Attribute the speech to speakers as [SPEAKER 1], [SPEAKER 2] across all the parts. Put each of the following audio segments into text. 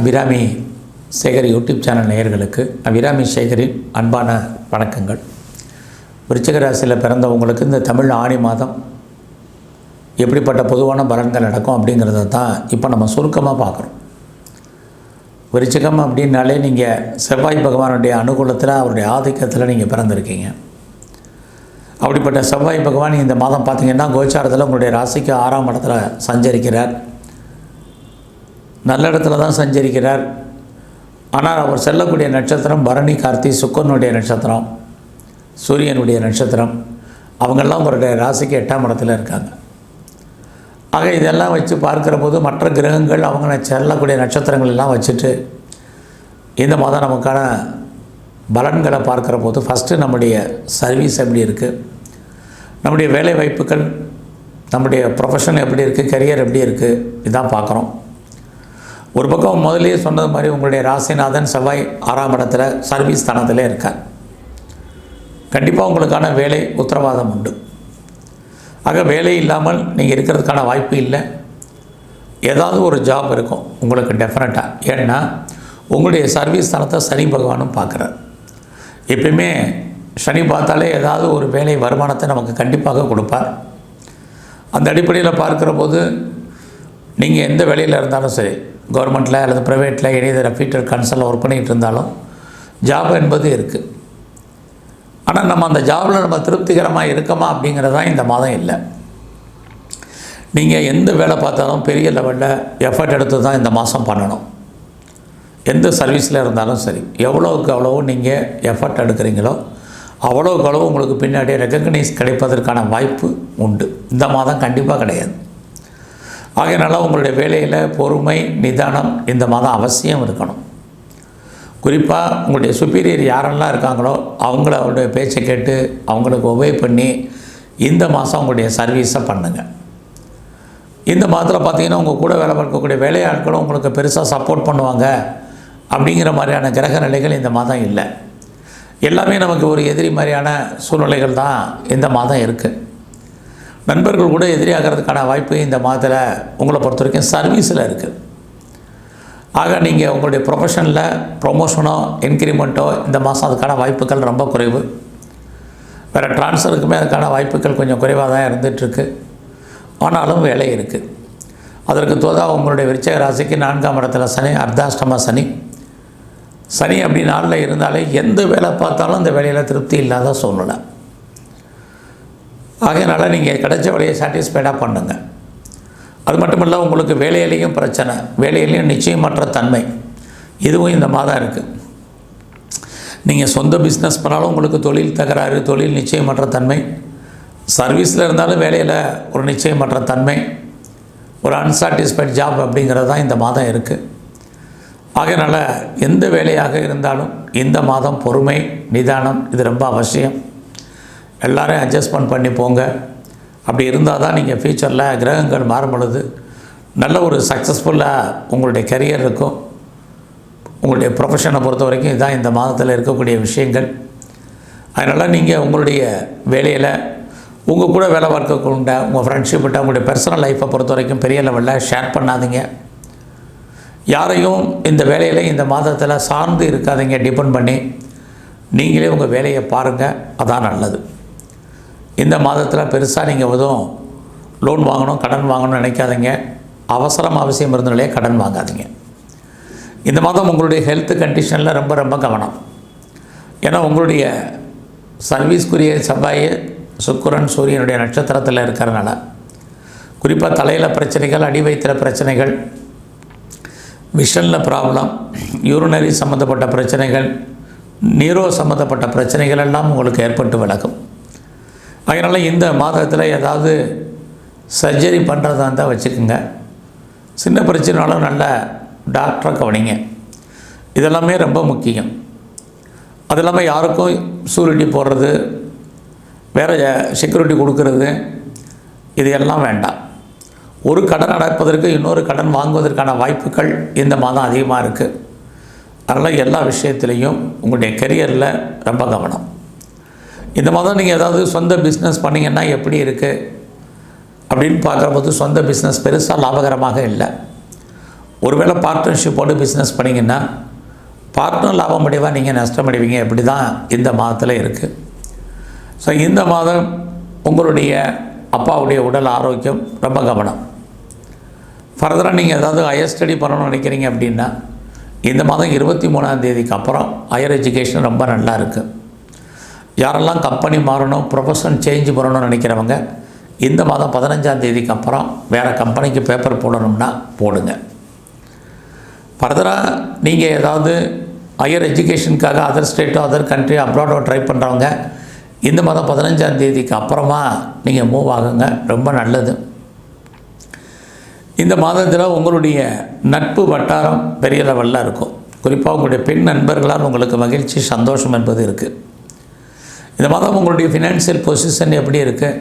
[SPEAKER 1] Abirami Sekar YouTube channel நேயர்களுக்கு அபிராமி சேகரின் அன்பான வணக்கங்கள். விருச்சிக ராசியில் பிறந்தவங்களுக்கு இந்த தமிழ் ஆணி மாதம் எப்படிப்பட்ட பொதுவான பலன்கள் நடக்கும் அப்படிங்கிறத தான் இப்போ நம்ம சுருக்கமாக பார்க்குறோம். விருச்சிகம் அப்படின்னாலே நீங்கள் செவ்வாய் பகவானுடைய அனுகூலத்தில் அவருடைய ஆதிக்கத்தில் நீங்கள் பிறந்திருக்கீங்க. அப்படிப்பட்ட செவ்வாய் பகவான் இந்த மாதம் பார்த்தீங்கன்னா கோச்சாரத்தில் உங்களுடைய ராசிக்கு ஆறாம் இடத்துல சஞ்சரிக்கிறார். நல்ல இடத்துல தான் சஞ்சரிக்கிறார். ஆனால் அவர் செல்லக்கூடிய நட்சத்திரம் பரணி கார்த்தி சுக்கனுடைய நட்சத்திரம் சூரியனுடைய நட்சத்திரம். அவங்கெல்லாம் அவருடைய ராசிக்கு எட்டாம் இடத்துல இருக்காங்க. ஆக இதெல்லாம் வச்சு பார்க்குற போது மற்ற கிரகங்கள் அவங்க செல்லக்கூடிய நட்சத்திரங்கள் எல்லாம் வச்சுட்டு இந்த மாதம் நமக்கான பலன்களை பார்க்குற போது ஃபஸ்ட்டு நம்முடைய சர்வீஸ் எப்படி இருக்குது நம்முடைய வேலை வாய்ப்புகள் நம்முடைய ப்ரொஃபஷன் எப்படி இருக்குது கரியர் எப்படி இருக்குது இதான் பார்க்குறோம். ஒரு பக்கம் முதலே சொன்னது மாதிரி உங்களுடைய ராசிநாதன் செவ்வாய் ஆறாம் இடத்துல சர்வீஸ் தனத்திலே இருக்கார். கண்டிப்பாக உங்களுக்கான வேலை உத்தரவாதம் உண்டு. ஆக வேலை இல்லாமல் நீங்கள் இருக்கிறதுக்கான வாய்ப்பு இல்லை. ஏதாவது ஒரு ஜாப் இருக்கும் உங்களுக்கு டெஃபினட்டாக ஏன்னா உங்களுடைய சர்வீஸ் தனத்தை சனி பகவானும் பார்க்குறார். எப்பயுமே சனி பார்த்தாலே ஏதாவது ஒரு வேலை வருமானத்தை நமக்கு கண்டிப்பாக கொடுப்பார். அந்த அடிப்படையில் பார்க்குற போது நீங்கள் எந்த வேலையில் இருந்தாலும் சரி கவர்மெண்ட்டில் அல்லது ப்ரைவேட்டில் இணையதள ஃபீட்டர் கன்சலில் ஒர்க் பண்ணிகிட்டு இருந்தாலும் ஜாப் என்பது இருக்குது ஆனால் நம்ம அந்த ஜாபில் நம்ம திருப்திகரமாக இருக்கமா அப்படிங்கிறது தான் இந்த மாதம் இல்லை. நீங்கள் எந்த வேலை பார்த்தாலும் பெரிய லெவலில் எஃபர்ட் எடுத்து தான் இந்த மாதம் பண்ணணும். எந்த சர்வீஸில் இருந்தாலும் சரி எவ்வளோவுக்கு அவ்வளோ நீங்கள் எஃபர்ட் எடுக்கிறீங்களோ அவ்வளோவுக்கு அவ்வளோ உங்களுக்கு பின்னாடி ரெக்கக்னைஸ் கிடைப்பதற்கான வாய்ப்பு உண்டு. இந்த மாதம் கண்டிப்பாக கிடையாது. ஆகையினால உங்களுடைய வேலையில் பொறுமை நிதானம் இந்த மாதம் அவசியம் இருக்கணும். குறிப்பாக உங்களுடைய சுப்பீரியர் யாரெல்லாம் இருக்காங்களோ அவங்கள அவருடைய பேச்சை கேட்டு அவங்களுக்கு ஒபே பண்ணி இந்த மாதம் உங்களுடைய சர்வீஸை பண்ணுங்கள் இந்த மாதத்தில் பார்த்தீங்கன்னா உங்கள் கூட வேலை பார்க்கக்கூடிய வேலையாட்களும் உங்களுக்கு பெருசாக சப்போர்ட் பண்ணுவாங்க அப்படிங்கிற மாதிரியான கிரக நிலைகள் இந்த மாதம் இல்லை. எல்லாமே நமக்கு ஒரு எதிரி மாதிரியான சூழ்நிலைகள் தான் இந்த மாதம் இருக்குது நண்பர்கள் கூட எதிரியாகிறதுக்கான வாய்ப்பு இந்த மாதத்தில் உங்களை பொறுத்த வரைக்கும் சர்வீஸில் இருக்குது ஆக நீங்கள் உங்களுடைய ப்ரொஃபஷனில் ப்ரொமோஷனோ இன்க்ரிமெண்ட்டோ இந்த மாதம் அதுக்கான வாய்ப்புகள் ரொம்ப குறைவு. வேறு ட்ரான்ஸ்ஃபருக்குமே அதுக்கான வாய்ப்புகள் கொஞ்சம் குறைவாக தான் இருந்துகிட்ருக்கு ஆனாலும் வேலை இருக்குது அதற்கு தோதா உங்களுடைய விருச்சக ராசிக்கு நான்காம் இடத்துல சனி அர்த்தாஷ்டம சனி. சனி அப்படி நாளில் இருந்தாலே எந்த வேலை பார்த்தாலும் அந்த வேலையில் திருப்தி இல்லாத சூழ்நிலை. ஆகையினால் நீங்கள் கிடைச்ச வேலையை சாட்டிஸ்ஃபைடாக பண்ணுங்கள் அது மட்டும் இல்லை உங்களுக்கு வேலையிலையும் பிரச்சனை வேலையிலையும் நிச்சயமற்ற தன்மை. இதுவும் இந்த மாதம் இருக்குது நீங்கள் சொந்த பிஸ்னஸ் பண்ணாலும் உங்களுக்கு தொழில் தகராறு தொழில் நிச்சயமற்ற தன்மை. சர்வீஸில் இருந்தாலும் வேலையில் ஒரு நிச்சயமற்ற தன்மை. ஒரு அன்சாட்டிஸ்ஃபைட் ஜாப் அப்படிங்கிறது தான் இந்த மாதம் இருக்குது ஆகையினால எந்த வேலையாக இருந்தாலும் இந்த மாதம் பொறுமை நிதானம் இது ரொம்ப அவசியம். எல்லாரையும் அட்ஜஸ்ட்மெண்ட் பண்ணி போங்க. அப்படி இருந்தால் தான் நீங்கள் ஃப்யூச்சரில் கிரகங்கள் மாறும் பொழுது நல்ல ஒரு சக்ஸஸ்ஃபுல்லாக உங்களுடைய கரியர் இருக்கும். உங்களுடைய ப்ரொஃபஷனை பொறுத்த வரைக்கும் இதுதான் இந்த மாதத்தில் இருக்கக்கூடிய விஷயங்கள். அதனால் நீங்கள் உங்களுடைய வேலையில் உங்கள் கூட வேலை பார்க்கக்கூட உங்கள் ஃப்ரெண்ட்ஷிப்பிட்ட உங்களுடைய பர்சனல் லைஃப்பை பொறுத்த வரைக்கும் பெரிய லெவலில் ஷேர் பண்ணாதீங்க. யாரையும் இந்த வேலையில் இந்த மாதத்தில் சார்ந்து இருக்காதீங்க. டிபெண்ட் பண்ணி நீங்களே உங்கள் வேலையை பாருங்கள் அதான் நல்லது. இந்த மாதத்தில் பெருசாக நீங்கள் எதுவும் லோன் வாங்கணும் கடன் வாங்கணும்னு நினைக்காதீங்க. அவசரம் அவசியம் இருந்தாலே கடன் வாங்காதீங்க. இந்த மாதம் உங்களுடைய ஹெல்த் கண்டிஷனில் ரொம்ப ரொம்ப கவனம். ஏன்னா உங்களுடைய சர்வீஸ்க்குரிய செவ்வாய் சுக்கரன் சூரியனுடைய நட்சத்திரத்தில் இருக்கிறனால குறிப்பாக தலையில் பிரச்சனைகள் அடி வைத்திர பிரச்சனைகள் விஷனில் ப்ராப்ளம் யூரினரி சம்மந்தப்பட்ட பிரச்சனைகள் நீரோ சம்மந்தப்பட்ட பிரச்சனைகள் எல்லாம் உங்களுக்கு ஏற்பட்டு விளக்கும் அதனால் இந்த மாதத்தில் ஏதாவது சர்ஜரி பண்ணுறதா இருந்தால் வச்சுக்கோங்க. சின்ன பிரச்சனைனாலும் நல்ல டாக்டரை கவனிங்க. இதெல்லாமே ரொம்ப முக்கியம். அது இல்லாமல் யாருக்கும் சூரிட்டி போடுறது வேறு செக்யூரிட்டி கொடுக்கறது இது எல்லாம் வேண்டாம். ஒரு கடன் அடைப்பதற்கு இன்னொரு கடன் வாங்குவதற்கான வாய்ப்புகள் இந்த மாதம் அதிகமாக இருக்குது அதனால் எல்லா விஷயத்துலேயும் உங்களுடைய கெரியரில் ரொம்ப கவனம். இந்த மாதம் நீங்கள் ஏதாவது சொந்த பிஸ்னஸ் பண்ணிங்கன்னா எப்படி இருக்குது அப்படின்னு பார்க்குறபோது சொந்த பிஸ்னஸ் பெருசாக லாபகரமாக இல்லை. ஒருவேளை பார்ட்னர்ஷிப்போடு பிஸ்னஸ் பண்ணிங்கன்னா பார்ட்னர் லாபம் அடைவா நீங்கள் நஷ்டம் அடைவீங்க. இப்படி தான் இந்த மாதத்தில் இருக்குது ஸோ இந்த மாதம் உங்களுடைய அப்பாவுடைய உடல் ஆரோக்கியம் ரொம்ப கவனம். ஃபர்தராக நீங்கள் ஏதாவது ஹையர் ஸ்டடி பண்ணணும்னு நினைக்கிறீங்க அப்படின்னா இந்த மாதம் இருபத்தி மூணாம் தேதிக்கு அப்புறம் ஹையர் எஜுகேஷன் ரொம்ப நல்லா இருக்குது யாரெல்லாம் கம்பெனி மாறணும் ப்ரொஃபஷன் சேஞ்ச் பண்ணணும்னு நினைக்கிறவங்க இந்த மாதம் பதினஞ்சாம் தேதிக்கு அப்புறம் வேறு கம்பெனிக்கு பேப்பர் போடணும்னா போடுங்க. ஃபர்தராக நீங்கள் ஏதாவது ஹையர் எஜுகேஷனுக்காக அதர் ஸ்டேட்டோ அதர் கண்ட்ரியோ அப்ராடோ ட்ரை பண்ணுறவங்க இந்த மாதம் பதினஞ்சாம் தேதிக்கு அப்புறமா நீங்கள் மூவ் ஆகுங்க. ரொம்ப நல்லது. இந்த மாதத்தில் உங்களுடைய நட்பு வட்டாரம் பெரிய லெவலில் இருக்கும். குறிப்பாக உங்களுடைய பெண் நண்பர்களால் உங்களுக்கு மகிழ்ச்சி சந்தோஷம் என்பது இருக்குது இந்த மாதம் உங்களுடைய ஃபினான்ஷியல் பொசிஷன் எப்படி இருக்குது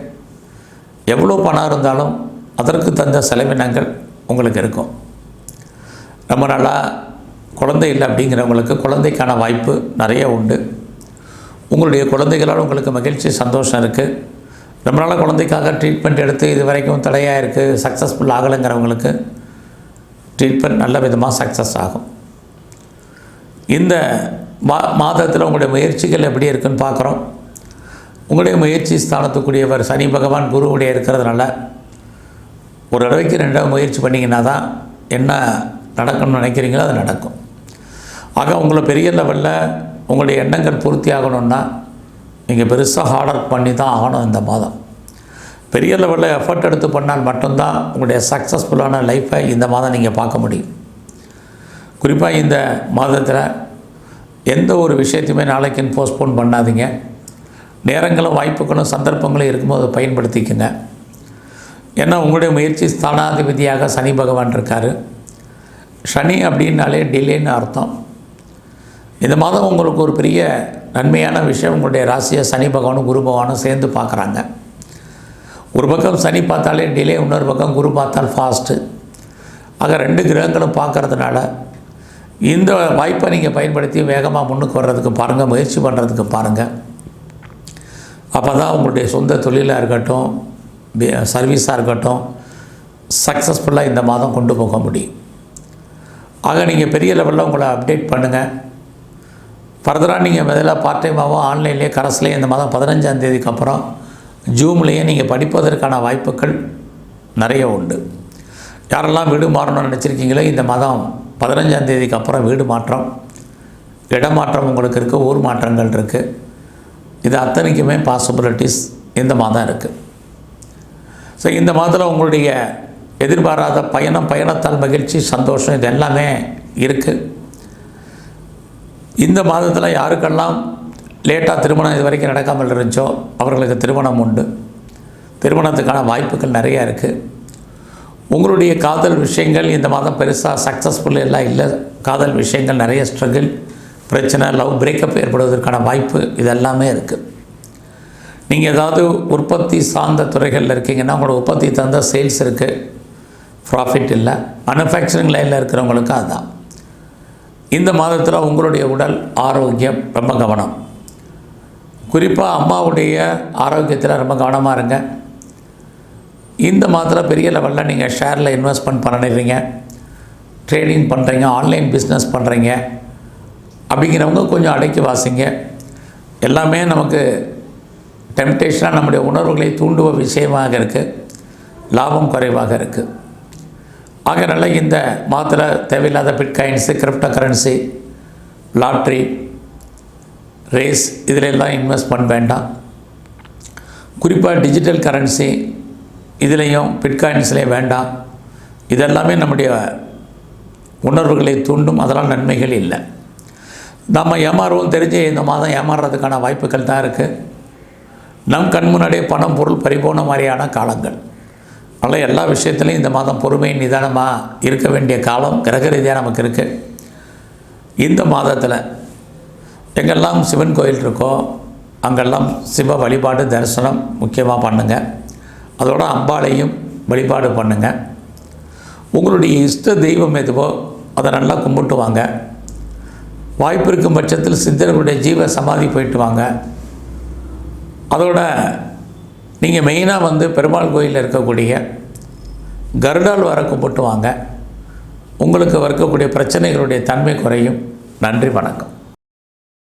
[SPEAKER 1] எவ்வளோ பணம் இருந்தாலும் அதற்கு தந்த செலவினங்கள் உங்களுக்கு இருக்கும். ரொம்ப நாளாக குழந்தை இல்லை அப்படிங்கிறவங்களுக்கு குழந்தைக்கான வாய்ப்பு நிறைய உண்டு. உங்களுடைய குழந்தைகளால் உங்களுக்கு மகிழ்ச்சி சந்தோஷம் இருக்குது ரொம்ப நாளாக குழந்தைக்காக ட்ரீட்மெண்ட் எடுத்து இது வரைக்கும் தடையாக இருக்குது சக்ஸஸ்ஃபுல் ஆகலைங்கிறவங்களுக்கு ட்ரீட்மெண்ட் நல்ல விதமாக சக்ஸஸ் ஆகும். இந்த மா மாதத்தில் உங்களுடைய முயற்சிகள் எப்படி இருக்குன்னு பார்க்குறோம். உங்களுடைய முயற்சி ஸ்தானத்துக்குரியவர் சனி பகவான் குருவுடைய இருக்கிறதுனால ஒரு தடவைக்கு ரெண்டாவது முயற்சி பண்ணிங்கன்னா தான் என்ன நடக்கணும்னு நினைக்கிறீங்களோ அது நடக்கும். ஆக உங்களை பெரிய லெவலில் உங்களுடைய எண்ணங்கள் பூர்த்தி ஆகணும்னா நீங்கள் பெருசாக ஹார்ட் ஒர்க் பண்ணி தான் ஆகணும் இந்த மாதம். பெரிய லெவலில் எஃபர்ட் எடுத்து பண்ணால் மட்டும்தான் உங்களுடைய சக்ஸஸ்ஃபுல்லான லைஃப்பை இந்த மாதம் நீங்கள் பார்க்க முடியும். குறிப்பாக இந்த மாதத்தில் எந்த ஒரு விஷயத்தையுமே நாளைக்குன்னு போஸ்ட்போன் பண்ணாதீங்க. நேரங்களும் வாய்ப்புகளும் சந்தர்ப்பங்களும் இருக்கும்போது பயன்படுத்திக்கங்க. ஏன்னா உங்களுடைய முயற்சி ஸ்தானாதிபதியாக சனி பகவான் இருக்கார். சனி அப்படின்னாலே டிலேன்னு அர்த்தம். இந்த மாதம் உங்களுக்கு ஒரு பெரிய நன்மையான விஷயம் உங்களுடைய ராசியை சனி பகவானும் குரு பகவானும் சேர்ந்து பார்க்குறாங்க. ஒரு பக்கம் சனி பார்த்தாலே டிலே இன்னொரு பக்கம் குரு பார்த்தால் ஃபாஸ்ட்டு ஆக ரெண்டு கிரகங்களும் பார்க்கறதுனால இந்த வாய்ப்பை நீங்கள் பயன்படுத்தி வேகமாக முன்னுக்கு வர்றதுக்கு பாருங்கள் முயற்சி பண்ணுறதுக்கு பாருங்கள் அப்போ தான் உங்களுடைய சொந்த தொழிலாக இருக்கட்டும் சர்வீஸாக இருக்கட்டும் சக்ஸஸ்ஃபுல்லாக இந்த மாதம் கொண்டு போக முடியும். ஆக நீங்கள் பெரிய லெவலில் உங்களை அப்டேட் பண்ணுங்கள் ஃபர்தராக நீங்கள் முதல்ல பார்ட் டைமாகவோ ஆன்லைன்லேயே கரஸ்லேயே இந்த மாதம் பதினஞ்சாந்தேதிக்கு அப்புறம் ஜூம்லேயே நீங்கள் படிப்பதற்கான வாய்ப்புகள் நிறைய உண்டு. யாரெல்லாம் வீடு மாறணும்னு நினச்சிருக்கீங்களோ இந்த மாதம் பதினஞ்சாந்தேதிக்கு அப்புறம் வீடு மாற்றம் இடமாற்றம் உங்களுக்கு இருக்குது ஊர் மாற்றங்கள் இருக்குது இது அத்தனைக்குமே பாசிபிலிட்டிஸ் இந்த மாதம் இருக்குது ஸோ இந்த மாதத்தில் உங்களுடைய எதிர்பாராத பயணம் பயணத்தால் மகிழ்ச்சி சந்தோஷம் இது எல்லாமே இருக்குது இந்த மாதத்தில் யாருக்கெல்லாம் லேட்டாக திருமணம் இது வரைக்கும் நடக்காமல் இருந்துச்சோ அவர்களுக்கு திருமணம் உண்டு. திருமணத்துக்கான வாய்ப்புகள் நிறையா இருக்குது உங்களுடைய காதல் விஷயங்கள் இந்த மாதம் பெருசாக சக்ஸஸ்ஃபுல் எல்லாம் இல்லை. காதல் விஷயங்கள் நிறைய ஸ்ட்ரகிள் பிரச்சனை லவ் பிரேக்கப் ஏற்படுவதற்கான வாய்ப்பு இதெல்லாமே இருக்குது நீங்கள் ஏதாவது உற்பத்தி சார்ந்த துறைகளில் இருக்கீங்கன்னா உங்களோட உற்பத்தி தந்த சேல்ஸ் இருக்குது ப்ராஃபிட் இல்லை. மனுஃபேக்சரிங் லைனில் இருக்கிறவங்களுக்கு அதுதான் இந்த மாதத்தில் உங்களுடைய உடல் ஆரோக்கியம் ரொம்ப கவனம். குறிப்பாக அம்மாவுடைய ஆரோக்கியத்தில் ரொம்ப கவனமாக இருங்க. இந்த மாதத்தில் பெரிய லெவலில் நீங்கள் ஷேரில் இன்வெஸ்ட்மெண்ட் பண்ணிடுறீங்க. ட்ரேடிங் பண்ணுறீங்க ஆன்லைன் பிஸ்னஸ் பண்ணுறீங்க அப்படிங்கிறவங்க கொஞ்சம் அடக்கி வாசிங்க. எல்லாமே நமக்கு டெம்டேஷனாக நம்முடைய உணர்வுகளை தூண்டுவ விஷயமாக இருக்குது லாபம் குறைவாக இருக்குது ஆகைனால இந்த மாதத்தில் தேவையில்லாத bitcoins crypto currency lottery race இதிலெல்லாம் இன்வெஸ்ட் பண்ண வேண்டாம். குறிப்பாக டிஜிட்டல் கரன்சி இதுலேயும் பிட்காயின்ஸ்லேயும் வேண்டாம். இதெல்லாமே நம்முடைய உணர்வுகளை தூண்டும் அதெல்லாம் நன்மைகள் இல்லை. நம்ம ஏமாறுவோம் தெரிஞ்சு இந்த மாதம் ஏமாறுறதுக்கான வாய்ப்புகள் தான் இருக்குது நம் கண் முன்னாடியே பணம் பொருள் பறிபோன மாதிரியான காலங்கள். அதனால் எல்லா விஷயத்துலையும் இந்த மாதம் பொறுமை நிதானமாக இருக்க வேண்டிய காலம் கிரக ரீதியாக நமக்கு இருக்குது இந்த மாதத்தில் எங்கெல்லாம் சிவன் கோயில் இருக்கோ அங்கெல்லாம் சிவ வழிபாடு தரிசனம் முக்கியமாக பண்ணுங்கள் அதோட அம்பாளையும் வழிபாடு பண்ணுங்கள் உங்களுடைய இஷ்ட தெய்வம் எதுவோ அதை நல்லா கும்பிட்டு வாங்க. வாய்ப்பு இருக்கும் பட்சத்தில் சித்தர்களுடைய ஜீவ சமாதி போயிட்டு வாங்க. அதோட நீங்கள் மெயினாக வந்து பெருமாள் கோயிலில் இருக்கக்கூடிய கருடால் வர கும்பிட்டு வாங்க. உங்களுக்கு வரக்கூடிய பிரச்சனைகளுடைய தன்மை குறையும். நன்றி வணக்கம்.